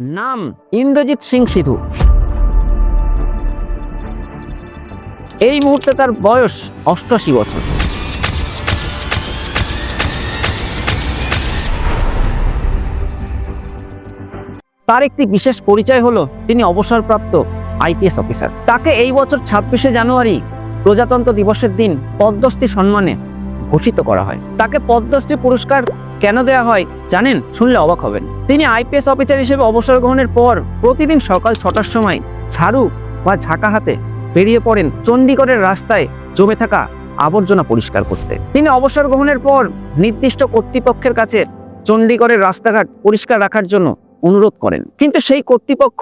নাম ইন্দ্রজিৎ সিং সিধু। এই মুহূর্তে তার বয়স অষ্টাশি বছর। তার একটি বিশেষ পরিচয় হলো তিনি অবসরপ্রাপ্ত আইপিএস অফিসার। তাকে এই বছর ছাব্বিশে জানুয়ারি প্রজাতন্ত্র দিবসের দিন পদ্মশ্রী সম্মানে ভূষিত করা হয়। তাকে পদ্মশ্রী পুরস্কার কেন দেওয়া হয় জানেন? শুনলে অবাক হবেন। তিনি আইপিএস অফিসার হিসেবে অবসর গ্রহণের পর প্রতিদিন সকাল ছটার সময় ঝাড়ু বা ঝাঁকা হাতে বেরিয়ে পড়েন চণ্ডীগড়ের রাস্তায় জমে থাকা আবর্জনা পরিষ্কার করতে। তিনি অবসর গ্রহণের পর নির্দিষ্ট কর্তৃপক্ষের কাছে চণ্ডীগড়ের রাস্তাঘাট পরিষ্কার রাখার জন্য অনুরোধ করেন। কিন্তু সেই কর্তৃপক্ষ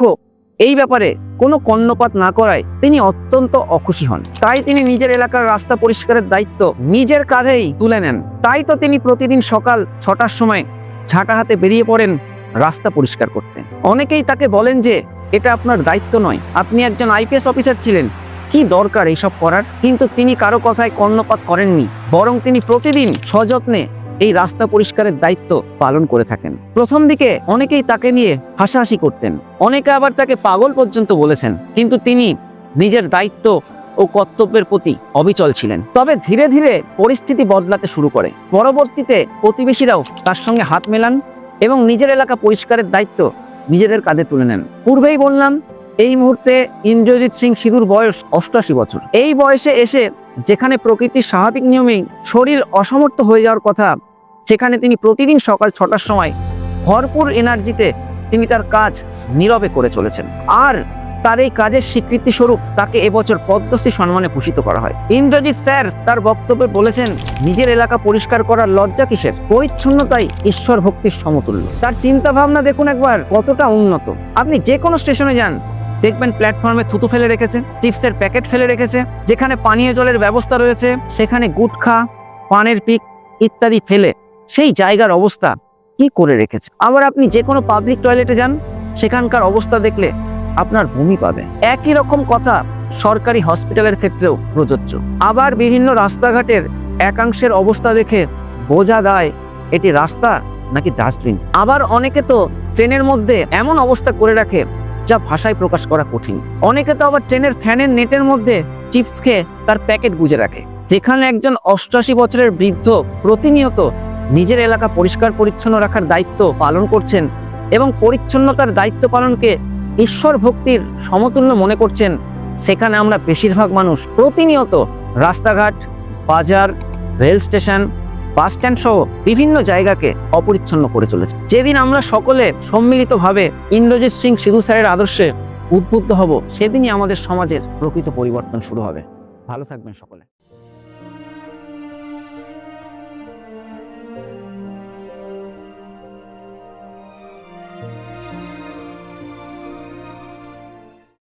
এই ব্যাপারে কোনো কর্ণপাত না করায় তিনি অত্যন্ত অখুশি হন। তাই তিনি নিজের এলাকার রাস্তা পরিষ্কারের দায়িত্ব নিজের কাঁধেই তুলে নেন। তাই তো তিনি প্রতিদিন সকাল ছটার সময় ঝাঁটা হাতে বেরিয়ে পড়েন রাস্তা পরিষ্কার করতে। অনেকেই তাকে বলেন যে, এটা আপনার দায়িত্ব নয়। আপনি একজন আইপিএস অফিসার ছিলেন। কি দরকার এইসব করার? কিন্তু তিনি কারও কথায় কর্ণপাত করেননি। বরং তিনি প্রতিদিন সযত্নে এই রাস্তা পরিষ্কারের দায়িত্ব পালন করে থাকেন। প্রথম দিকে অনেকেই তাকে নিয়ে হাসাহাসি করতেন। অনেকে আবার তাকে পাগল পর্যন্ত বলেছেন। কিন্তু তিনি নিজের দায়িত্ব ও কর্তব্যের প্রতি অবিচল ছিলেন। তবে ধীরে ধীরে পরিস্থিতি বদলাতে শুরু করে। পরবর্তীতে প্রতিবেশীরাও তার সঙ্গে হাত মেলান এবং নিজের এলাকা পরিষ্কারের দায়িত্ব নিজেদের কাঁধে তুলে নেন। পূর্বেই বললাম, এই মুহূর্তে ইন্দ্রজিৎ সিং সিধুর বয়স অষ্টাশি বছর। এই বয়সে এসে যেখানে প্রকৃতির স্বাভাবিক নিয়মেই শরীর অসমর্থ হয়ে যাওয়ার কথা সেখানে তিনি প্রতিদিন সকাল ছটার সময় ভরপুর এনার্জিতে তিনি তার কাজ নীরবে করে চলেছেন। আর তার এই কাজের স্বীকৃতি স্বরূপ তাকে এবছর পদ্মশ্রী সম্মানে ভূষিত করা হয়। ইন্দ্রজিৎ স্যার তার বক্তব্যে বলেছেন, নিজের এলাকা পরিষ্কার করার লজ্জা কিসের? পরিচ্ছন্নতাই ঈশ্বর ভক্তির সমতুল্য। তার চিন্তা ভাবনা দেখুন একবার, কতটা উন্নত। আপনি যে কোনো স্টেশনে যান, দেখবেন প্ল্যাটফর্মে থুতু ফেলে রেখেছে, চিপসের প্যাকেট ফেলে রেখেছে, যেখানে পানীয় জলের ব্যবস্থা রয়েছে, সেখানে গুটখা, পানের পিক ইত্যাদি ফেলে সেই জায়গার অবস্থা কি করে রেখেছে? আবার আপনি যে কোনো পাবলিক টয়লেটে যান, সেখানকার অবস্থা দেখলে আপনার ভূমি পাবে। একই রকম কথা সরকারি হসপিটালের ক্ষেত্রেও প্রযোজ্য। আবার বিভিন্ন রাস্তাঘাটের একাংশের অবস্থা দেখে বোঝা দায় এটি রাস্তা নাকি ডাস্টবিন আবার অনেকে তো ট্রেনের মধ্যে এমন অবস্থা করে রাখে যা ভাষায় প্রকাশ করা কঠিন। অনেকে তো আবার ট্রেনের ফ্যানের নেটের মধ্যে চিপস খেয়ে তার প্যাকেট গুজে রাখে। যেখানে একজন অষ্টআশি বছরের বৃদ্ধ প্রতিনিয়ত নিজের এলাকা পরিষ্কার পরিচ্ছন্ন রাখার দায়িত্ব পালন করছেন এবং পরিচ্ছন্নতার দায়িত্ব পালনকে ঈশ্বর ভক্তির সমতুল্য মনে করছেন। সেখানে আমরা বেশিরভাগ মানুষ প্রতিনিয়ত রাস্তাঘাট, বাজার, রেল স্টেশন, বাস স্ট্যান্ড সহ বিভিন্ন জায়গাকে অপরিচ্ছন্ন করে চলেছে। যেদিন আমরা সকলে সম্মিলিতভাবে ইন্দ্রজিৎ সিং সিধু স্যারের আদর্শে উদ্বুদ্ধ হব, সেদিনই আমাদের সমাজের প্রকৃত পরিবর্তন শুরু হবে। ভালো থাকবেন সকলে।